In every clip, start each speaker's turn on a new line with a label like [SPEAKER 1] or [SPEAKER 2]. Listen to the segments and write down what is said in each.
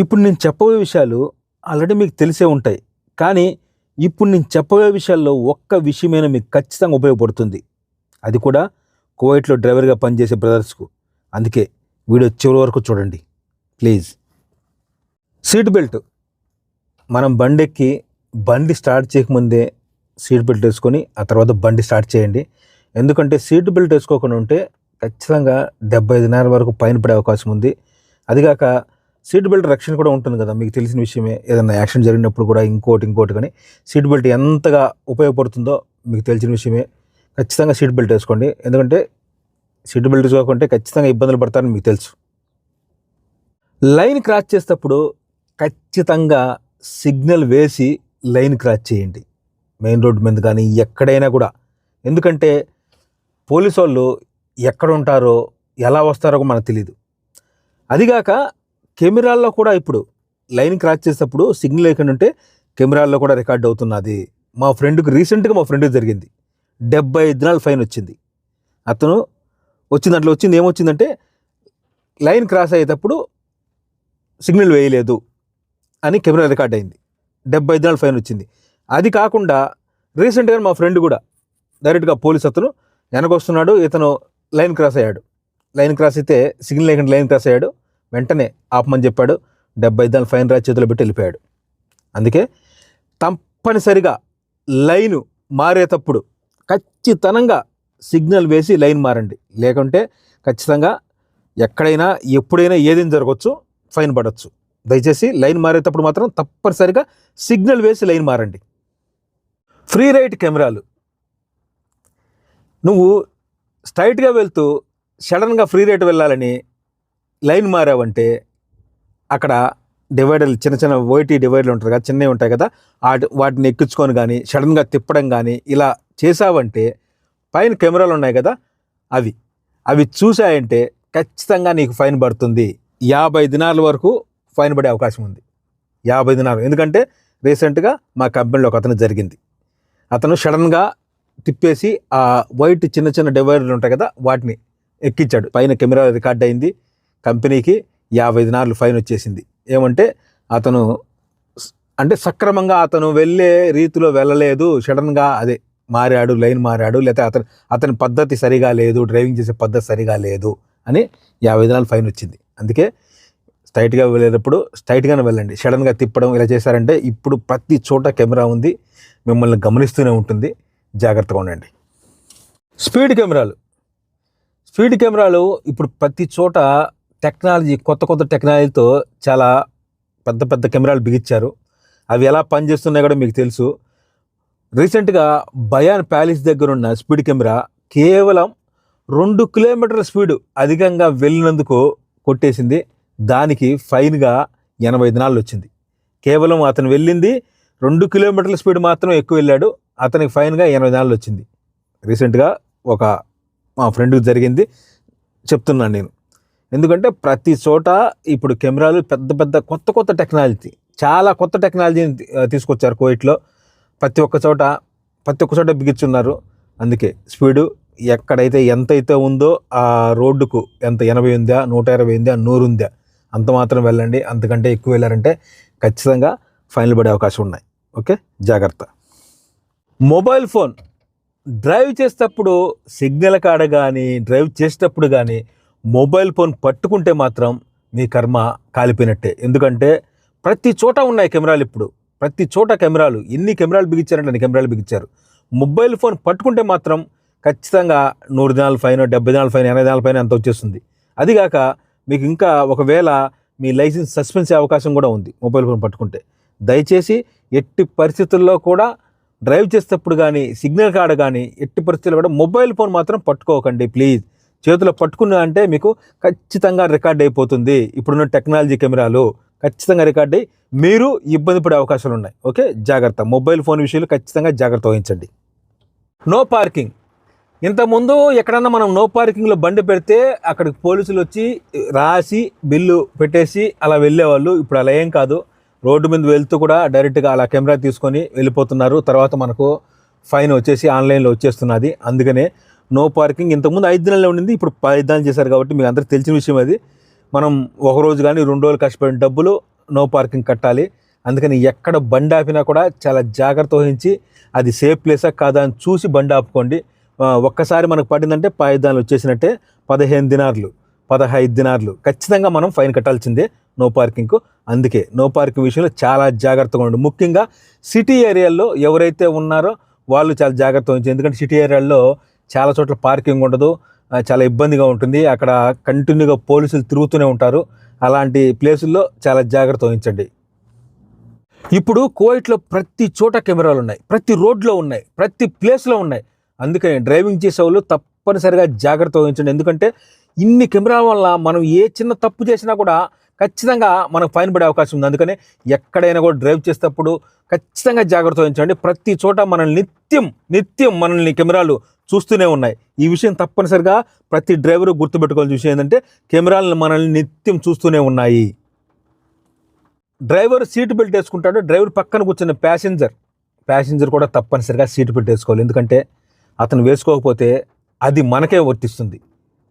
[SPEAKER 1] ఇప్పుడు నేను చెప్పబోయే విషయాలు ఆల్రెడీ మీకు తెలిసే ఉంటాయి. కానీ ఇప్పుడు నేను చెప్పబోయే విషయాల్లో ఒక్క విషయమైనా మీకు ఖచ్చితంగా ఉపయోగపడుతుంది. అది కూడా కువైట్లో డ్రైవర్గా పనిచేసే బ్రదర్స్కు. అందుకే వీడియో చివరి వరకు చూడండి. ప్లీజ్. Seat belt. మనం బండి ఎక్కి బండి స్టార్ట్ చేయకముందే సీట్ బెల్ట్ వేసుకొని ఆ తర్వాత బండి స్టార్ట్ చేయండి. ఎందుకంటే సీట్ బెల్ట్ వేసుకోకుండా ఉంటే ఖచ్చితంగా డెబ్బై ఐదున్నర వరకు పైన పడే అవకాశం ఉంది. అదిగాక సీట్ బెల్ట్ రక్షణ కూడా ఉంటుంది కదా మీకు తెలిసిన విషయమే. ఏదైనా యాక్సిడెంట్ జరిగినప్పుడు కూడా ఇంకోటి ఇంకోటి కానీ సీట్ బెల్ట్ ఎంతగా ఉపయోగపడుతుందో మీకు తెలిసిన విషయమే. ఖచ్చితంగా సీట్ బెల్ట్ వేసుకోండి. ఎందుకంటే సీట్ బెల్ట్ వేసుకోకుంటే ఖచ్చితంగా ఇబ్బందులు పడతారని మీకు తెలుసు. లైన్ క్రాస్ చేసేటప్పుడు ఖచ్చితంగా సిగ్నల్ వేసి లైన్ క్రాస్ చేయండి. మెయిన్ రోడ్ మీద కానీ ఎక్కడైనా కూడా. ఎందుకంటే పోలీసు వాళ్ళు ఎక్కడ ఉంటారో ఎలా వస్తారో మనకు తెలియదు అదిగాక కెమెరాల్లో కూడా ఇప్పుడు లైన్ క్రాస్ చేసేటప్పుడు సిగ్నల్ లేకుండా ఉంటే కెమెరాల్లో కూడా రికార్డ్ అవుతున్నది. మా ఫ్రెండ్కి రీసెంట్గా మా ఫ్రెండ్కి జరిగింది. డెబ్బై ఐదు దినాలు ఫైన్ వచ్చింది. అతను వచ్చింది అట్లా వచ్చింది ఏమొచ్చిందంటే లైన్ క్రాస్ అయ్యేటప్పుడు సిగ్నల్ వేయలేదు అని కెమెరా రికార్డ్ అయింది. డెబ్బై ఐదు దినాలు ఫైన్ వచ్చింది. అది కాకుండా రీసెంట్గా మా ఫ్రెండ్ కూడా డైరెక్ట్గా పోలీస్ అతను వెనకొస్తున్నాడు ఇతను లైన్ క్రాస్ అయ్యాడు. లైన్ క్రాస్ అయితే సిగ్నల్ లేకుండా లైన్ క్రాస్ అయ్యాడు. వెంటనే ఆపమని చెప్పాడు. డెబ్బై ఐదు ఫైన్ రాజ్ చేతిలో పెట్టి వెళ్ళిపోయాడు. అందుకే తప్పనిసరిగా లైను మారేటప్పుడు ఖచ్చితంగా సిగ్నల్ వేసి లైన్ మారండి. లేకుంటే ఖచ్చితంగా ఎక్కడైనా ఎప్పుడైనా ఏదైనా జరగవచ్చు ఫైన్ పడవచ్చు దయచేసి లైన్ మారేటప్పుడు మాత్రం తప్పనిసరిగా సిగ్నల్ వేసి లైన్ మారండి. ఫ్రీ రైట్ కెమెరాలు. నువ్వు స్ట్రైట్గా వెళ్తూ సడన్గా ఫ్రీ రైట్ వెళ్ళాలని లైన్ మారావంటే అక్కడ డివైడర్లు చిన్న చిన్న ఓటీ డివైడర్లు ఉంటాయి కదా చిన్నవి ఉంటాయి కదా వాటి వాటిని ఎక్కించుకొని కానీ సడన్గా తిప్పడం కానీ ఇలా చేసావంటే పైన కెమెరాలు ఉన్నాయి కదా అవి. అవి చూసాయంటే ఖచ్చితంగా నీకు ఫైన్ పడుతుంది. యాభై దినాల వరకు ఫైన్ పడే అవకాశం ఉంది. యాభై దినాలు ఎందుకంటే రీసెంట్గా మా కంపెనీలో ఒక అతను జరిగింది. అతను సడన్గా తిప్పేసి ఆ వైట్ చిన్న చిన్న డివైడర్లు ఉంటాయి కదా వాటిని ఎక్కించాడు. పైన కెమెరా రికార్డ్ అయింది. కంపెనీకి యాభై దినార్లు ఫైన్ వచ్చేసింది. ఏమంటే అతను అంటే సక్రమంగా అతను వెళ్ళే రీతిలో వెళ్ళలేదు సడన్గా అదే మారాడు లైన్ మారాడు లేకపోతే అతను అతని పద్ధతి సరిగా లేదు డ్రైవింగ్ చేసే పద్ధతి సరిగా లేదు అని యాభై దినాలు ఫైన్ వచ్చింది. అందుకే స్ట్రైట్గా వెళ్ళేటప్పుడు స్ట్రైట్గానే వెళ్ళండి. సడన్గా తిప్పడం ఇలా చేశారంటే ఇప్పుడు ప్రతి చోట కెమెరా ఉంది. మిమ్మల్ని గమనిస్తూనే ఉంటుంది. జాగ్రత్తగా ఉండండి. స్పీడ్ కెమెరాలు. స్పీడ్ కెమెరాలు ఇప్పుడు ప్రతి చోట టెక్నాలజీ కొత్త కొత్త టెక్నాలజీతో చాలా పెద్ద పెద్ద కెమెరాలు బిగించారు. అవి ఎలా పనిచేస్తున్నాయి కూడా మీకు తెలుసు. రీసెంట్గా బయాన్ ప్యాలెస్ దగ్గర ఉన్న స్పీడ్ కెమెరా కేవలం రెండు కిలోమీటర్ల స్పీడ్ అధికంగా వెళ్ళినందుకు కొట్టేసింది. దానికి ఫైన్గా ఎనభై దినాలు వచ్చింది. కేవలం అతను వెళ్ళింది రెండు కిలోమీటర్ల స్పీడ్ మాత్రం ఎక్కువ వెళ్ళాడు. అతనికి ఫైన్గా ఎనభై దినాలు వచ్చింది. రీసెంట్గా ఒక మా ఫ్రెండ్కి జరిగింది. చెప్తున్నాను నేను. ఎందుకంటే ప్రతి చోట ఇప్పుడు కెమెరాలు పెద్ద పెద్ద కొత్త కొత్త టెక్నాలజీ చాలా కొత్త టెక్నాలజీని తీసుకొచ్చారు కోవిట్లో ప్రతి ఒక్క చోట ప్రతి ఒక్క చోట బిగించున్నారు. అందుకే స్పీడు ఎక్కడైతే ఎంతైతే ఉందో ఆ రోడ్డుకు ఎంత ఎనభై ఉందా నూట ఇరవై ఉందా నూరు ఉందా అంత మాత్రం వెళ్ళండి. అంతకంటే ఎక్కువ వెళ్ళారంటే ఖచ్చితంగా ఫైనల్ పడే అవకాశం ఉన్నాయి. ఓకే? జాగ్రత్త. మొబైల్ ఫోన్ డ్రైవ్ చేసేటప్పుడు సిగ్నల్ కాడ కానీ డ్రైవ్ చేసేటప్పుడు కానీ మొబైల్ ఫోన్ పట్టుకుంటే మాత్రం మీ కర్మ కాలిపోయినట్టే. ఎందుకంటే ప్రతి చోట ఉన్నాయి కెమెరాలు ఇప్పుడు. ప్రతి చోట కెమెరాలు. ఎన్ని కెమెరాలు బిగించారంటే అన్ని కెమెరాలు బిగించారు. మొబైల్ ఫోన్ పట్టుకుంటే మాత్రం ఖచ్చితంగా నూరు దినాల ఫైన్ డెబ్బై దినాల ఫైన్ ఎనభై దినాల ఫైన్ అంత వచ్చేస్తుంది. అదిగాక మీకు ఇంకా ఒకవేళ మీ లైసెన్స్ సస్పెన్స్ అయ్యే అవకాశం కూడా ఉంది మొబైల్ ఫోన్ పట్టుకుంటే. దయచేసి ఎట్టి పరిస్థితుల్లో కూడా డ్రైవ్ చేసేటప్పుడు కానీ సిగ్నల్ కాడ కానీ ఎట్టి పరిస్థితుల్లో కూడా మొబైల్ ఫోన్ మాత్రం పట్టుకోకండి ప్లీజ్. చేతిలో పట్టుకున్నా అంటే మీకు ఖచ్చితంగా రికార్డ్ అయిపోతుంది. ఇప్పుడున్న టెక్నాలజీ కెమెరాలు ఖచ్చితంగా రికార్డ్ అయ్యి మీరు ఇబ్బంది పడే అవకాశాలు ఉన్నాయి. ఓకే? జాగ్రత్త. మొబైల్ ఫోన్ విషయంలో ఖచ్చితంగా జాగ్రత్త వహించండి. No parking. ఇంతకుముందు ఎక్కడన్నా మనం నో పార్కింగ్లో బండి పెడితే అక్కడికి పోలీసులు వచ్చి రాసి బిల్లు పెట్టేసి అలా వెళ్ళేవాళ్ళు. ఇప్పుడు అలా ఏం కాదు. రోడ్డు మీద వెళ్తూ కూడా డైరెక్ట్గా అలా కెమెరా తీసుకొని వెళ్ళిపోతున్నారు. తర్వాత మనకు ఫైన్ వచ్చేసి ఆన్లైన్లో వచ్చేస్తున్నది. అందుకనే నో పార్కింగ్. ఇంతకుముందు ఐదు దినాల్లో ఉండింది ఇప్పుడు పది దినాలు చేశారు కాబట్టి మీకు అందరికీ తెలిసిన విషయం అది. మనం ఒక రోజు కానీ రెండు రోజులు కష్టపడిన డబ్బులు నో పార్కింగ్ కట్టాలి. అందుకని ఎక్కడ బండి ఆపినా కూడా చాలా జాగ్రత్త వహించి అది సేఫ్ ప్లేసా కాదా అని చూసి బండి ఆపుకోండి. ఒక్కసారి మనకు పడిందంటే పాయిదాలు వచ్చేసినట్టే పదిహేను దినార్లు పదహైదు దినార్లు. ఖచ్చితంగా మనం ఫైన్ కట్టాల్సిందే నో పార్కింగ్కు. అందుకే నో పార్కింగ్ విషయంలో చాలా జాగ్రత్తగా ఉండండి. ముఖ్యంగా సిటీ ఏరియాల్లో ఎవరైతే ఉన్నారో వాళ్ళు చాలా జాగ్రత్త వహించారు ఎందుకంటే సిటీ ఏరియాల్లో చాలా చోట్ల పార్కింగ్ ఉండదు. చాలా ఇబ్బందిగా ఉంటుంది. అక్కడ కంటిన్యూగా పోలీసులు తిరుగుతూనే ఉంటారు. అలాంటి ప్లేసుల్లో చాలా జాగ్రత్త వహించండి. ఇప్పుడు కోవిట్లో ప్రతి చోట కెమెరాలు ఉన్నాయి. ప్రతి రోడ్లో ఉన్నాయి. ప్రతి ప్లేస్లో ఉన్నాయి. అందుకని డ్రైవింగ్ చేసే వాళ్ళు తప్పనిసరిగా జాగ్రత్త వహించండి. ఎందుకంటే ఇన్ని కెమెరాల వల్ల మనం ఏ చిన్న తప్పు చేసినా కూడా ఖచ్చితంగా మనకు ఫైన్ పడే అవకాశం ఉంది. అందుకని ఎక్కడైనా కూడా డ్రైవ్ చేసేటప్పుడు ఖచ్చితంగా జాగ్రత్త వహించండి. ప్రతి చోట మనల్ని నిత్యం నిత్యం మనల్ని కెమెరాలు చూస్తూనే ఉన్నాయి. ఈ విషయం తప్పనిసరిగా ప్రతి డ్రైవరు గుర్తుపెట్టుకోవాల్సిన విషయం ఏంటంటే కెమెరాలను మనల్ని నిత్యం చూస్తూనే ఉన్నాయి. డ్రైవర్ సీట్ బెల్ట్ వేసుకుంటాడు. డ్రైవర్ పక్కన కూర్చున్న ప్యాసింజర్. ప్యాసింజర్ కూడా తప్పనిసరిగా సీట్ బెల్ట్ వేసుకోవాలి. ఎందుకంటే అతను వేసుకోకపోతే అది మనకే వర్తిస్తుంది.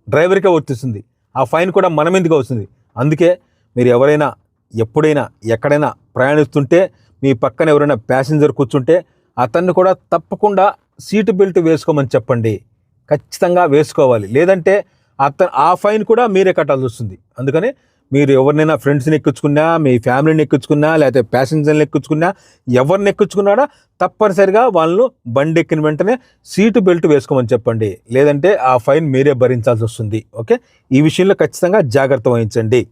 [SPEAKER 1] డ్రైవర్కే వర్తిస్తుంది. ఆ ఫైన్ కూడా మన మీదకి వస్తుంది. అందుకే మీరు ఎవరైనా ఎప్పుడైనా ఎక్కడైనా ప్రయాణిస్తుంటే మీ పక్కన ఎవరైనా ప్యాసింజర్ కూర్చుంటే అతన్ని కూడా తప్పకుండా సీటు బెల్ట్ వేసుకోమని చెప్పండి. ఖచ్చితంగా వేసుకోవాలి. లేదంటే అతను ఆ ఫైన్ కూడా మీరే కట్టాల్సి వస్తుంది. అందుకని మీరు ఎవరినైనా ఫ్రెండ్స్ని ఎక్కించుకున్నా మీ ఫ్యామిలీని ఎక్కించుకున్నా లేకపోతే ప్యాసింజర్ని ఎక్కించుకున్నా ఎవరిని ఎక్కించుకున్నాడా తప్పనిసరిగా వాళ్ళు బండి ఎక్కిన వెంటనే సీటు బెల్ట్ వేసుకోమని చెప్పండి. లేదంటే ఆ ఫైన్ మీరే భరించాల్సి వస్తుంది. ఓకే? ఈ విషయంలో ఖచ్చితంగా జాగ్రత్త వహించండి.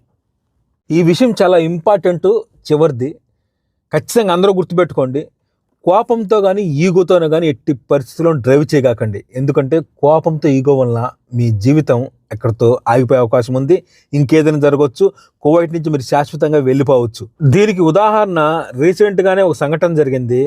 [SPEAKER 1] ఈ విషయం చాలా ఇంపార్టెంట్ చివరిది. ఖచ్చితంగా అందరూ గుర్తుపెట్టుకోండి. కోపంతో కానీ ఈగోతోనే కానీ ఎట్టి పరిస్థితుల్లో డ్రైవ్ చేయగాకండి. ఎందుకంటే కోపంతో ఈగో వలన మీ జీవితం ఎక్కడితో ఆగిపోయే అవకాశం ఉంది. ఇంకేదైనా జరగవచ్చు కువైట్ నుంచి మీరు శాశ్వతంగా వెళ్ళిపోవచ్చు. దీనికి ఉదాహరణ రీసెంట్గానే ఒక సంఘటన జరిగింది.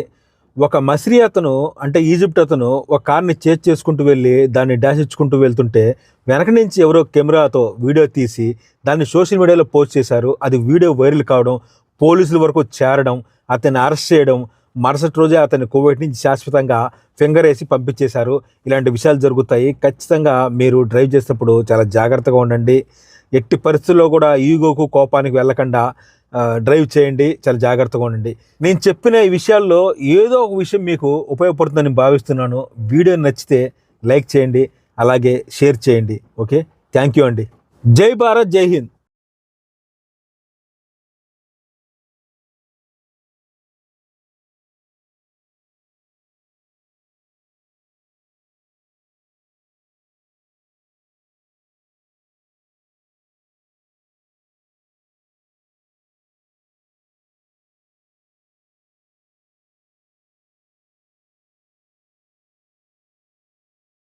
[SPEAKER 1] ఒక మసిరి అతను అంటే ఈజిప్ట్ అతను ఒక కార్ని చేజ్ చేసుకుంటూ వెళ్ళి దాన్ని డాష్ ఇచ్చుకుంటూ వెళ్తుంటే వెనక నుంచి ఎవరో కెమెరాతో వీడియో తీసి దాన్ని సోషల్ మీడియాలో పోస్ట్ చేశారు. అది వీడియో వైరల్ కావడం పోలీసుల వరకు చేరడం అతన్ని అరెస్ట్ చేయడం మరుసటి రోజే అతన్ని కోవిడ్ నుంచి శాశ్వతంగా ఫింగర్ వేసి పంపించేశారు. ఇలాంటి విషయాలు జరుగుతాయి. ఖచ్చితంగా మీరు డ్రైవ్ చేసినప్పుడు చాలా జాగ్రత్తగా ఉండండి. ఎట్టి పరిస్థితుల్లో కూడా ఈగోకు కోపానికి వెళ్ళకుండా డ్రైవ్ చేయండి. చాలా జాగ్రత్తగా ఉండండి. నేను చెప్పిన ఈ విషయాల్లో ఏదో ఒక విషయం మీకు ఉపయోగపడుతుందని భావిస్తున్నాను. వీడియో నచ్చితే లైక్ చేయండి. అలాగే షేర్ చేయండి. ఓకే? థ్యాంక్ యూ అండి. జై భారత్ జై హింద్.